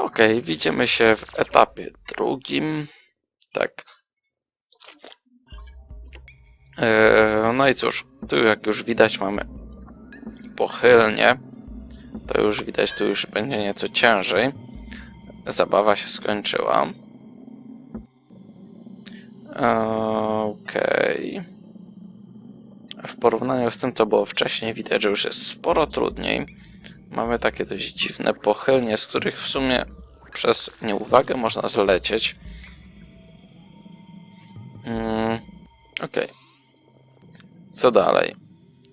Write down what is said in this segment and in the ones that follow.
Okej, widzimy się w etapie drugim. Tak. Eee, no i cóż, tu jak już widać mamy pochylnie. To już widać, tu już będzie nieco ciężej. Zabawa się skończyła. Okej. W porównaniu z tym, co było wcześniej, widać, że już jest sporo trudniej. Mamy takie dość dziwne pochylnie, z których w sumie przez nieuwagę można zlecieć. Mm, Okej. Co dalej?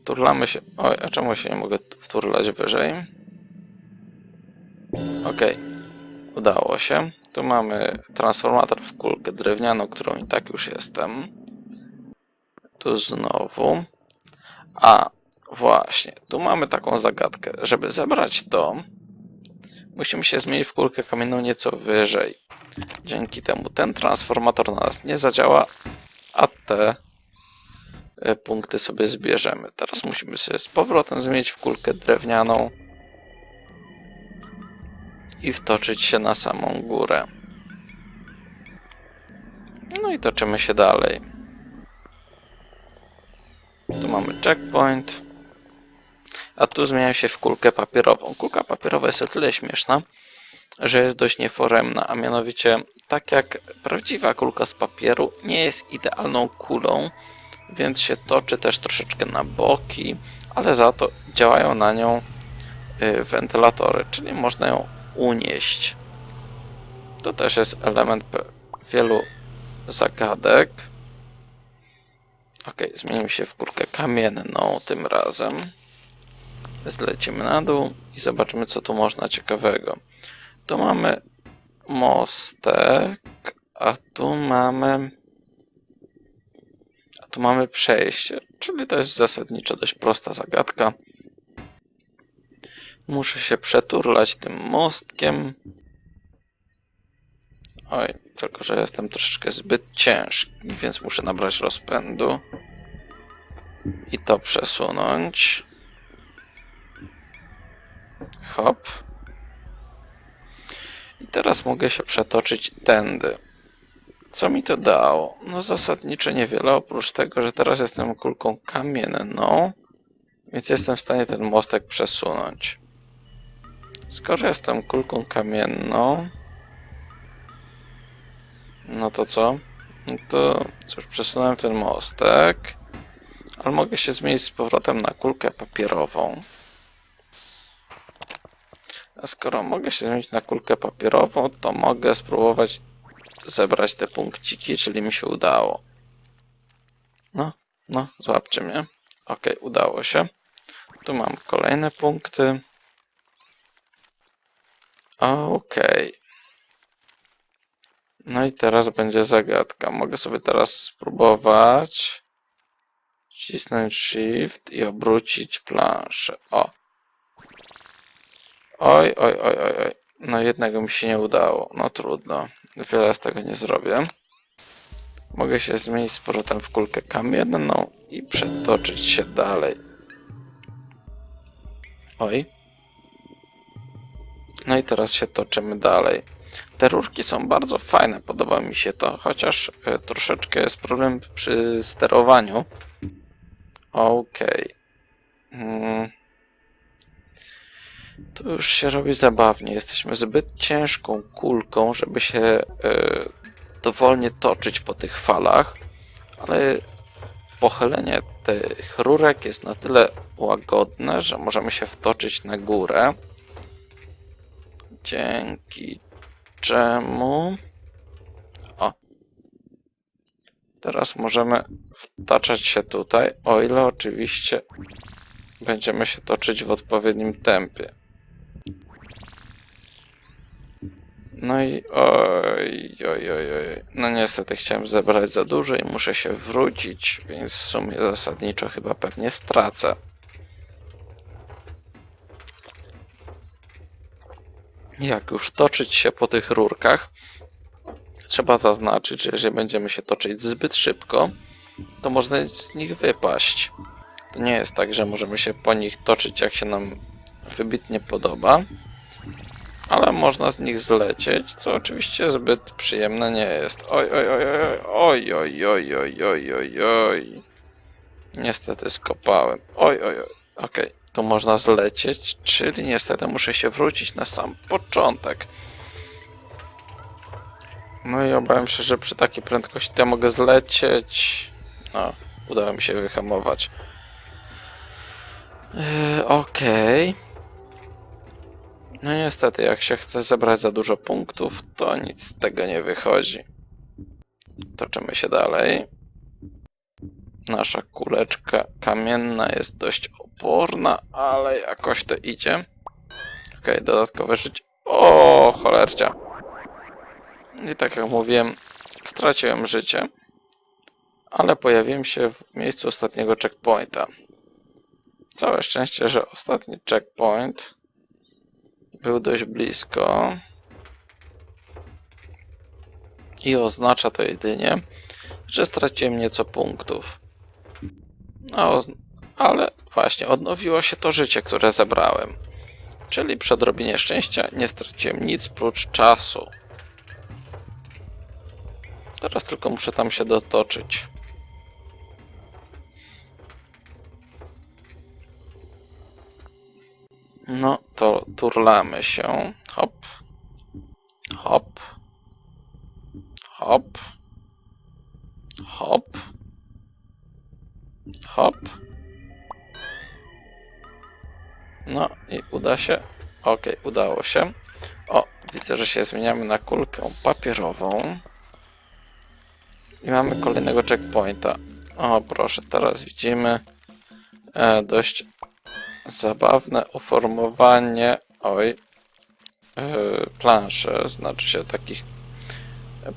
Turlamy się... Oj, a czemu się nie mogę wturlać wyżej? Okej. Udało się. Tu mamy transformator w kulkę drewnianą, którą i tak już jestem. Tu znowu. A, właśnie. Tu mamy taką zagadkę. Żeby zebrać to, musimy się zmienić w kulkę kamienną nieco wyżej. Dzięki temu ten transformator na nas nie zadziała, a te e, punkty sobie zbierzemy. Teraz musimy sobie z powrotem zmienić w kulkę drewnianą i wtoczyć się na samą górę. No i toczymy się dalej. Tu mamy checkpoint. A tu zmieniam się w kulkę papierową. Kulka papierowa jest o tyle śmieszna, że jest dość nieforemna, a mianowicie tak jak prawdziwa kulka z papieru nie jest idealną kulą, więc się toczy też troszeczkę na boki, ale za to działają na nią y, wentylatory, czyli można ją unieść. To też jest element wielu zagadek. Ok, zmienimy się w kulkę kamienną tym razem. Zlecimy na dół i zobaczymy, co tu można ciekawego. Tu mamy mostek, a tu mamy. A tu mamy przejście, czyli to jest zasadniczo dość prosta zagadka. Muszę się przeturlać tym mostkiem. Oj, tylko że jestem troszeczkę zbyt ciężki, więc muszę nabrać rozpędu i to przesunąć. Hop. I teraz mogę się przetoczyć tędy. Co mi to dało? No zasadniczo niewiele, oprócz tego, że teraz jestem kulką kamienną, więc jestem w stanie ten mostek przesunąć. Skoro jestem kulką kamienną, no to co? No to cóż, przesunąłem ten mostek, ale mogę się zmienić z powrotem na kulkę papierową. A skoro mogę się zmienić na kulkę papierową, to mogę spróbować zebrać te punkciki, czyli mi się udało. No, no, złapcie mnie. Ok, udało się. Tu mam kolejne punkty. Okej. No i teraz będzie zagadka. Mogę sobie teraz spróbować wcisnąć Shift i obrócić planszę. O. Oj, oj, oj, oj, oj. No jednego mi się nie udało. No trudno. Wiele z tego nie zrobię. Mogę się zmienić z powrotem w kulkę kamienną i przetoczyć się dalej. Oj. No i teraz się toczymy dalej. Te rurki są bardzo fajne, podoba mi się to, chociaż e, troszeczkę jest problem przy sterowaniu. Okej. Mm. To już się robi zabawnie. Jesteśmy zbyt ciężką kulką, żeby się e, dowolnie toczyć po tych falach, ale pochylenie tych rurek jest na tyle łagodne, że możemy się wtoczyć na górę. Dzięki czemu. O. Teraz możemy wtaczać się tutaj, o ile oczywiście będziemy się toczyć w odpowiednim tempie. No i oj, oj, oj, oj. No niestety chciałem zebrać za dużo i muszę się wrócić, więc w sumie zasadniczo chyba pewnie stracę. Jak już toczyć się po tych rurkach, trzeba zaznaczyć, że jeżeli będziemy się toczyć zbyt szybko, to można z nich wypaść. To nie jest tak, że możemy się po nich toczyć jak się nam wybitnie podoba, ale można z nich zlecieć, co oczywiście zbyt przyjemne nie jest. Oj, oj, oj, oj, oj, oj, oj, oj, oj, oj. Niestety skopałem. Oj, oj, oj. Okej, tu można zlecieć, czyli niestety muszę się wrócić na sam początek. No i obawiam się, że przy takiej prędkości ja mogę zlecieć. No, udało mi się wyhamować. Yy, Okej. No niestety, jak się chce zebrać za dużo punktów, to nic z tego nie wychodzi. Toczymy się dalej. Nasza kuleczka kamienna jest dość oporna, ale jakoś to idzie. Okej, dodatkowe życie. O, cholercia. I tak jak mówiłem, straciłem życie, ale pojawiłem się w miejscu ostatniego checkpointa. Całe szczęście, że ostatni checkpoint był dość blisko. I oznacza to jedynie, że straciłem nieco punktów. No, ale właśnie odnowiło się to życie, które zebrałem. Czyli przy odrobinie szczęścia nie straciłem nic prócz czasu. Teraz tylko muszę tam się dotoczyć. No, to turlamy się. Hop. Hop. Hop. Hop. Hop. No i uda się. Ok, udało się. O, widzę, że się zmieniamy na kulkę papierową. I mamy kolejnego checkpointa. O, proszę, teraz widzimy e, dość zabawne uformowanie, oj, yy, planszy, znaczy się takich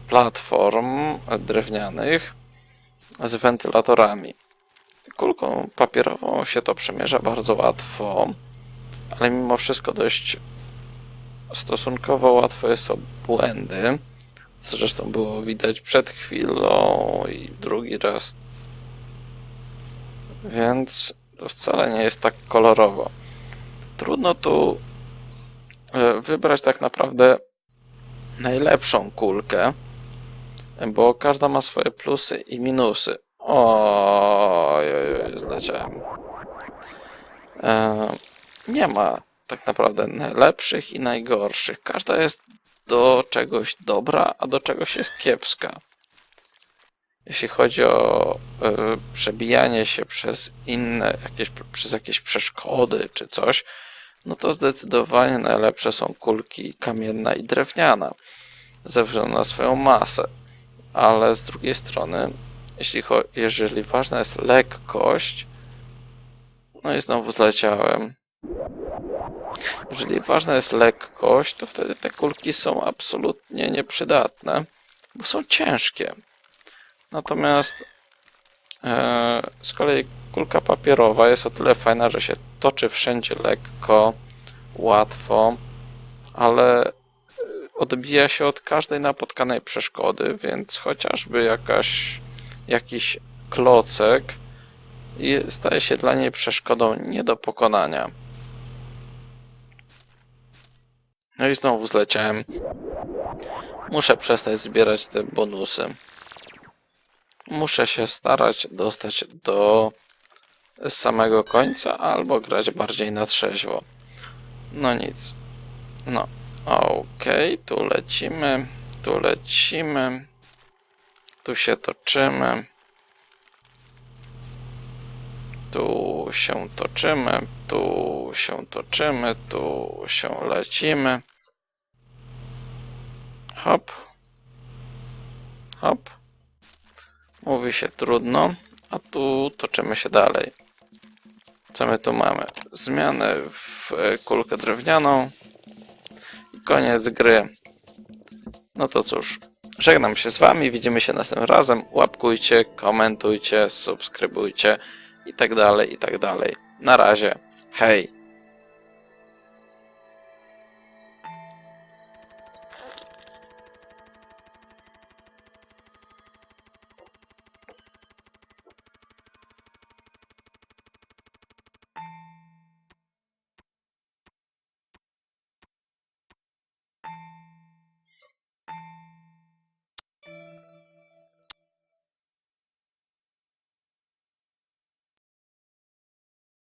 platform drewnianych z wentylatorami. Kulką papierową się to przemierza bardzo łatwo, ale mimo wszystko dość stosunkowo łatwo jest o błędy, co zresztą było widać przed chwilą i drugi raz. Więc to wcale nie jest tak kolorowo. Trudno tu e, wybrać tak naprawdę najlepszą kulkę, bo każda ma swoje plusy i minusy. Oj, zleciałem. E, nie ma tak naprawdę najlepszych i najgorszych. Każda jest do czegoś dobra, a do czegoś jest kiepska. Jeśli chodzi o y, przebijanie się przez inne, jakieś, przez jakieś przeszkody czy coś, no to zdecydowanie najlepsze są kulki kamienna i drewniana, ze względu na swoją masę. Ale z drugiej strony, jeśli, jeżeli ważna jest lekkość, no i znowu zleciałem. Jeżeli ważna jest lekkość, to wtedy te kulki są absolutnie nieprzydatne, bo są ciężkie. Natomiast e, z kolei kulka papierowa jest o tyle fajna, że się toczy wszędzie lekko, łatwo, ale e, odbija się od każdej napotkanej przeszkody, więc chociażby jakaś, jakiś klocek staje się dla niej przeszkodą nie do pokonania. No i znowu zleciałem. Muszę przestać zbierać te bonusy muszę się starać dostać do samego końca albo grać bardziej na trzeźwo. No nic. No, okej, okay, tu lecimy, tu lecimy, tu się toczymy, tu się toczymy, tu się toczymy, tu się lecimy. Hop, hop. Mówi się trudno, a tu toczymy się dalej. Co my tu mamy? Zmianę w kulkę drewnianą i koniec gry. No to cóż, żegnam się z Wami, widzimy się następnym razem. Łapkujcie, komentujcie, subskrybujcie i tak dalej, i tak dalej. Na razie, hej!